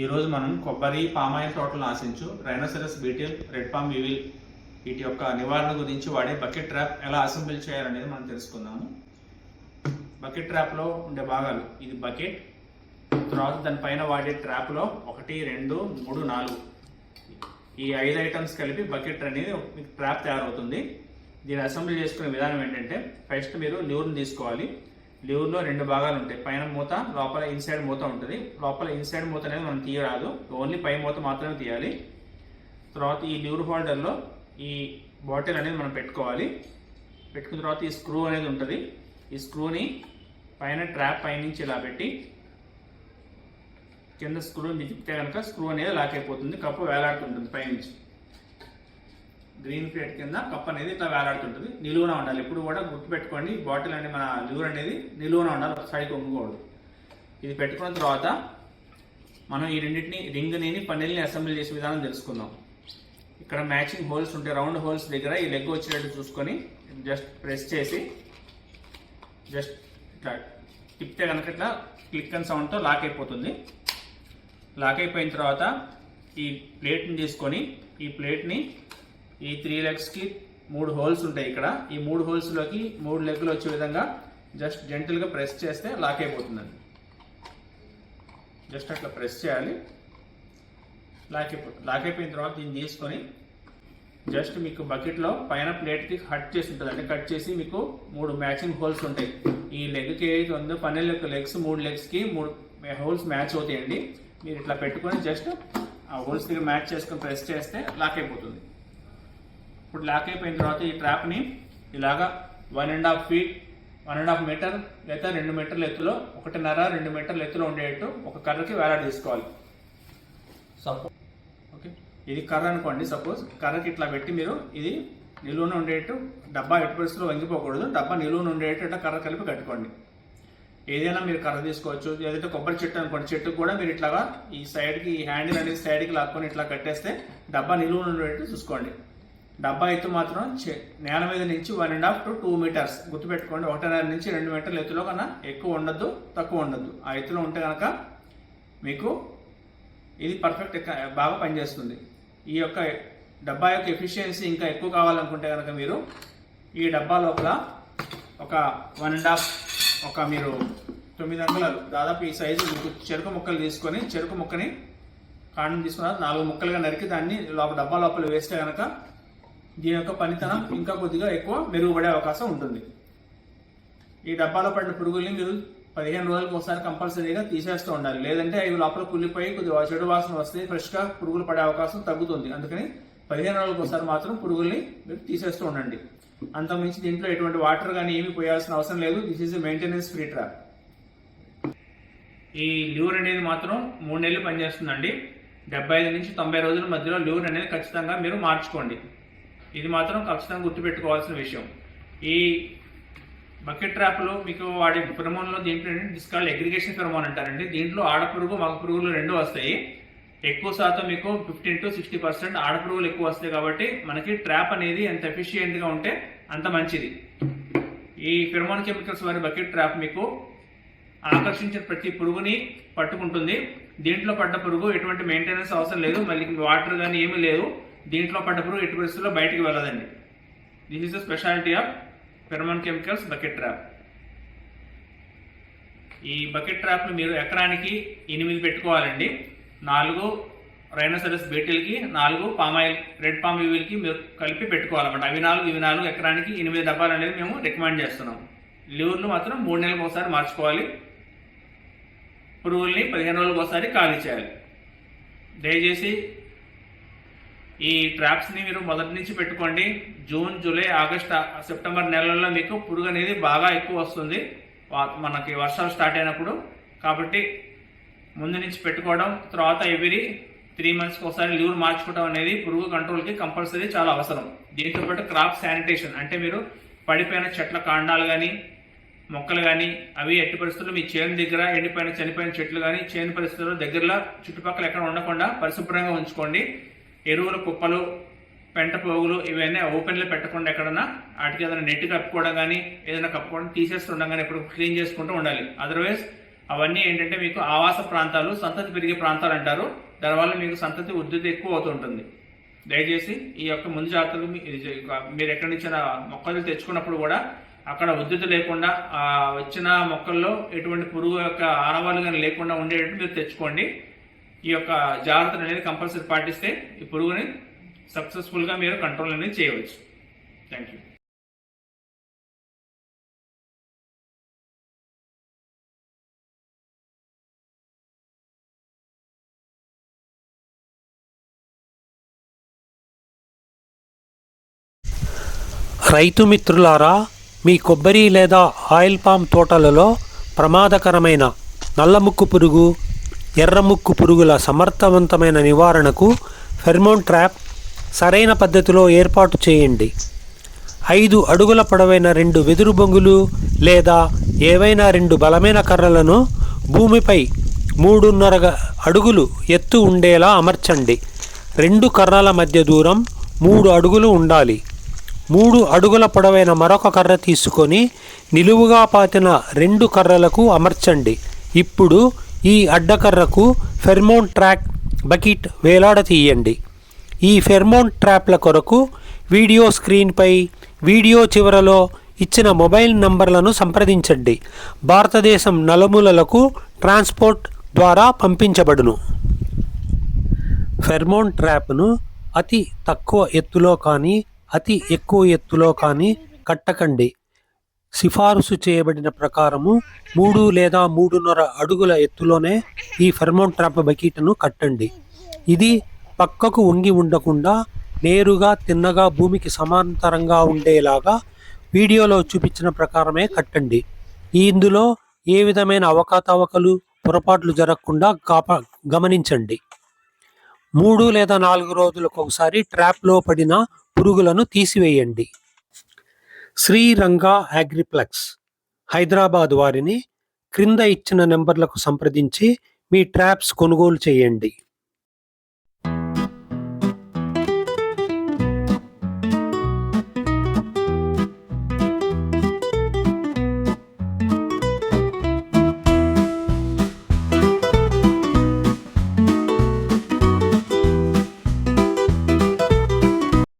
ఈరోజు మనం కొబ్బరి పామాయిల్ తోటలను ఆశించు. Rhinoceros beetle red palm weevil వీటి యొక్క నివారణ గురించి వాడే బకెట్ ట్రాప్ ఎలా అసెంబ్లీ చేయాలనేది మనం తెలుసుకుందాము. బకెట్ ట్రాప్లో ఉండే భాగాలు ఇది బకెట్ తర్వాత దానిపైన వాడే ట్రాప్లో ఒకటి రెండు మూడు నాలుగు. ఈ ఐదు ఐటమ్స్ కలిపి బకెట్ అనేది మీకు ట్రాప్ తయారవుతుంది. దీన్ని అసెంబ్లీ చేసుకునే విధానం ఏంటంటే ఫస్ట్ మీరు లివర్ని తీసుకోవాలి. లివర్లో రెండు భాగాలు ఉంటాయి. పైన మూత లోపల ఇన్సైడ్ మూత ఉంటుంది. లోపల ఇన్సైడ్ మూత అనేది మనం తీయరాదు. ఓన్లీ పై మూత మాత్రమే తీయాలి. తర్వాత ఈ లివర్ హోల్డర్లో ఈ బాటిల్ అనేది మనం పెట్టుకోవాలి. పెట్టుకున్న తర్వాత ఈ స్క్రూ అనేది ఉంటుంది. ఈ స్క్రూని పైన ట్రాప్ పైనుంచి ఇలా పెట్టి కింద స్క్రూ తిప్పితే కనుక స్క్రూ అనేది లాక్ అయిపోతుంది. కప్పు వేలాడుతుంటుంది పైనుంచి. గ్రీన్ ప్లేట్ కింద కప్ అనేది ఇట్లా వేలాడుతుంటుంది. నిలువున ఉండాలి. ఎప్పుడు కూడా గుర్తుపెట్టుకోండి బాటిల్ అనేది మన లివర్ అనేది నిలువున ఉండాలి. సైడ్కి వంగకూడదు ఇది పెట్టుకున్న తర్వాత మనం ఈ రెండింటిని రింగ్ని పన్నెల్ని అసెంబ్లీ చేసే విధానం తెలుసుకుందాం. ఇక్కడ మ్యాచింగ్ హోల్స్ ఉంటాయి రౌండ్ హోల్స్ దగ్గర ఈ లెగ్ వచ్చేటట్టు చూసుకొని జస్ట్ ప్రెస్ చేసి జస్ట్ ఇట్లా తిప్పితే కనుక ఇట్లా క్లిక్ అండ్ సౌండ్తో లాక్ అయిపోతుంది. లాక్ అయిపోయిన తర్వాత ఈ ప్లేట్ని తీసుకొని ఈ ప్లేట్ని ఈ త్రీ లెగ్స్కి మూడు హోల్స్ ఉంటాయి ఇక్కడ. ఈ మూడు హోల్స్లోకి మూడు లెగ్లు వచ్చే విధంగా జస్ట్ జెంటల్గా ప్రెస్ చేస్తే లాక్ అయిపోతుందండి. జస్ట్ అట్లా ప్రెస్ చేయాలి. లాక్ అయిపోతుంది లాక్ అయిపోయిన తర్వాత దీన్ని తీసుకొని జస్ట్ మీకు బకెట్లో పైన ప్లేట్కి కట్ చేసి ఉంటుంది. అంటే కట్ చేసి మీకు మూడు మ్యాచింగ్ హోల్స్ ఉంటాయి. ఈ లెగ్కి ఏదైతే ఉందో పన్నెండు యొక్క లెగ్స్ మూడు లెగ్స్కి మూడు హోల్స్ మ్యాచ్ అవుతాయండి. మీరు ఇట్లా పెట్టుకొని జస్ట్ ఆ హోల్స్ దగ్గర మ్యాచ్ చేసుకొని ప్రెస్ చేస్తే లాక్ అయిపోతుంది. ఇప్పుడు లాక్ అయిపోయిన తర్వాత ఈ ట్రాప్ని ఇలాగా one and half feet one and half metre లేదా రెండు మీటర్ల ఎత్తులో ఒకటిన్నర రెండు మీటర్ల ఎత్తులో ఉండేటట్టు ఒక కర్రకి వేలాడ తీసుకోవాలి సపోజ్ ఓకే ఇది కర్ర అనుకోండి సపోజ్ కర్రకి ఇట్లా పెట్టి మీరు ఇది నిలువున ఉండేటట్టు డబ్బా ఎటు పరిస్థితుల్లో వంగిపోకూడదు డబ్బా నిలువున ఉండేటట్టు ఇట్లా కర్ర కలిపి కట్టుకోండి. ఏదైనా మీరు కర్ర తీసుకోవచ్చు ఏదైతే కొబ్బరి చెట్టు అనుకోండి చెట్టుకు కూడా మీరు ఇట్లాగా ఈ సైడ్కి ఈ హ్యాండిల్ అనేది సైడ్కి లాక్కొని ఇట్లా కట్టేస్తే డబ్బా నిలువున ఉండేటట్టు చూసుకోండి. డబ్బా ఎత్తు మాత్రం నేల మీద నుంచి one and half to two metres గుర్తుపెట్టుకోండి ఒకటిన్నర నుంచి రెండు మీటర్ల ఎత్తులో కన్నా ఎక్కువ ఉండొద్దు తక్కువ ఉండొద్దు. ఆ ఎత్తులో ఉంటే కనుక మీకు ఇది పర్ఫెక్ట్ బాగా పనిచేస్తుంది. ఈ యొక్క డబ్బా యొక్క ఎఫిషియన్సీ ఇంకా ఎక్కువ కావాలనుకుంటే కనుక మీరు ఈ డబ్బా లోపల ఒక వన్ అండ్ హాఫ్ ఒక మీరు తొమ్మిది అంగుళాలు దాదాపు ఈ సైజు మీకు చెరుకు ముక్కలు తీసుకొని చెరుకు ముక్కని కాండం తీసుకున్న నాలుగు ముక్కలుగా నరికి దాన్ని లోపల డబ్బా లోపల వేస్తే కనుక దీని యొక్క పనితనం ఇంకా కొద్దిగా ఎక్కువ మెరుగుపడే అవకాశం ఉంటుంది. ఈ డబ్బాలో పడిన పురుగుల్ని మీరు పదిహేను రోజులకు ఒకసారి కంపల్సరీగా తీసేస్తూ ఉండాలి. లేదంటే అవి లోపల కుళ్ళిపోయి కొద్దిగా చెడు వాసన వస్తే ఫ్రెష్గా పురుగులు పడే అవకాశం తగ్గుతుంది. అందుకని పదిహేను రోజులకు ఒకసారి మాత్రం పురుగుల్ని మీరు తీసేస్తూ ఉండండి. అంతకుమించి దీంట్లో ఎటువంటి వాటర్ కానీ ఏమి పోయాల్సిన అవసరం లేదు. This is maintenance free trap ఈ ల్యూర్ అనేది మాత్రం మూడు నెలలు పనిచేస్తుందండి. డెబ్బై ఐదు నుంచి తొంభై రోజుల మధ్యలో ల్యూర్ అనేది ఖచ్చితంగా మీరు మార్చుకోండి. ఇది మాత్రం ఖచ్చితంగా గుర్తుపెట్టుకోవాల్సిన విషయం. ఈ బకెట్ ట్రాప్లో మీకు వాడే ఫిరమోన్లో దీంట్లో డిస్కాల్డ్ అగ్రిగేషన్ ఫిరమోన్ అంటారండి. దీంట్లో ఆడపురుగు మగ పురుగులు రెండు వస్తాయి. ఎక్కువ శాతం మీకు ఫిఫ్టీన్ టు సిక్స్టీ పర్సెంట్ ఆడపురుగులు ఎక్కువ వస్తాయి కాబట్టి మనకి ట్రాప్ అనేది ఎంత ఎఫిషియెంట్గా ఉంటే అంత మంచిది. ఈ ఫిరమోన్ కెమికల్స్ వారి బకెట్ ట్రాప్ మీకు ఆకర్షించిన ప్రతి పురుగుని పట్టుకుంటుంది. దీంట్లో పడ్డ పురుగు ఎటువంటి మెయింటెనెన్స్ అవసరం లేదు. మళ్ళీ వాటర్ కానీ ఏమీ లేదు. దీంట్లో పడ్డ పురుగు ఎట్టి పరిస్థితుల్లో బయటికి వెళ్ళదండి. This is the speciality of pheromone chemicals bucket trap ఈ బకెట్ ట్రాప్ను మీరు ఎకరానికి ఎనిమిది పెట్టుకోవాలండి. నాలుగు రైనోసరస్ బీటిల్కి నాలుగు పామాయిల్ రెడ్ పామ్ యూవిల్కి మీరు కలిపి పెట్టుకోవాలన్నమాట. అవి నాలుగు ఇవి నాలుగు ఎకరానికి ఎనిమిది డబ్బాలు అనేది మేము రికమెండ్ చేస్తున్నాం. లివర్లు మాత్రం మూడు నెలలకు ఒకసారి మార్చుకోవాలి. పురుగుల్ని పదిహేను రోజులకు ఒకసారి ఖాళీ చేయాలి. దయచేసి ఈ ట్రాప్స్ని మీరు మొదటి నుంచి పెట్టుకోండి. జూన్ జూలై ఆగస్ట్ ఆ- సెప్టెంబర్ నెలల్లో మీకు పురుగు అనేది బాగా ఎక్కువ వస్తుంది. మనకి వర్షాలు స్టార్ట్ అయినప్పుడు. కాబట్టి ముందు నుంచి పెట్టుకోవడం తర్వాత ఎవ్రీ త్రీ మంత్స్కి ఒకసారి లీవ్ మార్చుకోవడం అనేది పురుగు కంట్రోల్కి కంపల్సరీ చాలా అవసరం. దీంతో పాటు క్రాప్ శానిటేషన్ అంటే మీరు పడిపోయిన చెట్ల కాండాలు కానీ మొక్కలు కానీ అవి ఎట్టి పరిస్థితుల్లో మీ చేను దగ్గర ఎండిపోయిన చనిపోయిన చెట్లు కానీ చేను పరిస్థితుల్లో దగ్గరలో చుట్టుపక్కల ఎక్కడ ఉండకుండా పరిశుభ్రంగా ఉంచుకోండి. ఎరువుల కుప్పలు పెంట పోగులు ఇవన్నీ ఓపెన్లో పెట్టకుండా ఎక్కడన్నా వాటికి ఏదైనా నెట్ కప్పుకోవడం కానీ ఏదైనా కప్పుకోవడం తీసేస్తుండడం కానీ ఎప్పుడు క్లీన్ చేసుకుంటూ ఉండాలి. అదర్వైజ్ అవన్నీ ఏంటంటే మీకు ఆవాస ప్రాంతాలు సంతతి పెరిగే ప్రాంతాలు అంటారు. దానివల్ల మీకు సంతతి ఉద్ధృతి ఎక్కువ అవుతుంటుంది దయచేసి ఈ యొక్క ముందు జాగ్రత్తలు మీరు ఎక్కడి నుంచి మొక్కలు తెచ్చుకున్నప్పుడు కూడా అక్కడ ఉద్ధృతి లేకుండా ఆ వచ్చిన మొక్కల్లో ఎటువంటి పురుగు యొక్క ఆనవాళ్ళు కానీ లేకుండా ఉండేటట్టు మీరు తెచ్చుకోండి. ఈ యొక్క జాగ్రత్తలు అనేది కంపల్సరీ పాటిస్తే ఈ పురుగుని సక్సెస్ఫుల్గా మీరు కంట్రోల్ అనేది చేయవచ్చు. థ్యాంక్ యూ రైతు మిత్రులారా మీ కొబ్బరి లేదా ఆయిల్ పామ్ తోటలలో ప్రమాదకరమైన నల్లముక్కు పురుగు ఎర్రముక్కు పురుగుల సమర్థవంతమైన నివారణకు ఫెర్మోన్ ట్రాప్ సరైన పద్ధతిలో ఏర్పాటు చేయండి. ఐదు అడుగుల పొడవైన రెండు వెదురు బొంగులు లేదా ఏవైనా రెండు బలమైన కర్రలను భూమిపై మూడున్నర అడుగులు ఎత్తు ఉండేలా అమర్చండి. రెండు కర్రల మధ్య దూరం మూడు అడుగులు ఉండాలి. మూడు అడుగుల పొడవైన మరొక కర్ర తీసుకొని నిలువుగా పాతిన రెండు కర్రలకు అమర్చండి. ఇప్పుడు ఈ అడ్డకర్రకు ఫెర్మోన్ ట్రాక్ బకెట్ వేలాడతీయండి ఈ ఫెర్మోన్ ట్రాప్ల కొరకు వీడియో స్క్రీన్పై వీడియో చివరలో ఇచ్చిన మొబైల్ నంబర్లను సంప్రదించండి. భారతదేశం నలుమూలలకు ట్రాన్స్పోర్ట్ ద్వారా పంపించబడును. ఫెర్మోన్ ట్రాప్ను అతి తక్కువ ఎత్తులో కానీ అతి ఎక్కువ ఎత్తులో కానీ కట్టకండి. సిఫారసు చేయబడిన ప్రకారము మూడు లేదా మూడున్నర అడుగుల ఎత్తులోనే ఈ ఫెర్మోన్ ట్రాప్ బకెట్ను కట్టండి. ఇది పక్కకు వంగి ఉండకుండా నేరుగా తిన్నగా భూమికి సమాంతరంగా ఉండేలాగా వీడియోలో చూపించిన ప్రకారమే కట్టండి. ఇందులో ఏ విధమైన అవకతవకలు పొరపాట్లు జరగకుండా కాపా గమనించండి. మూడు లేదా నాలుగు రోజులకు ఒకసారి ట్రాప్లో పడిన పురుగులను తీసివేయండి. శ్రీరంగా అగ్రిప్లెక్స్ హైదరాబాద్ వారిని క్రింద ఇచ్చిన నెంబర్లకు సంప్రదించి మీ ట్రాప్స్ కొనుగోలు చేయండి.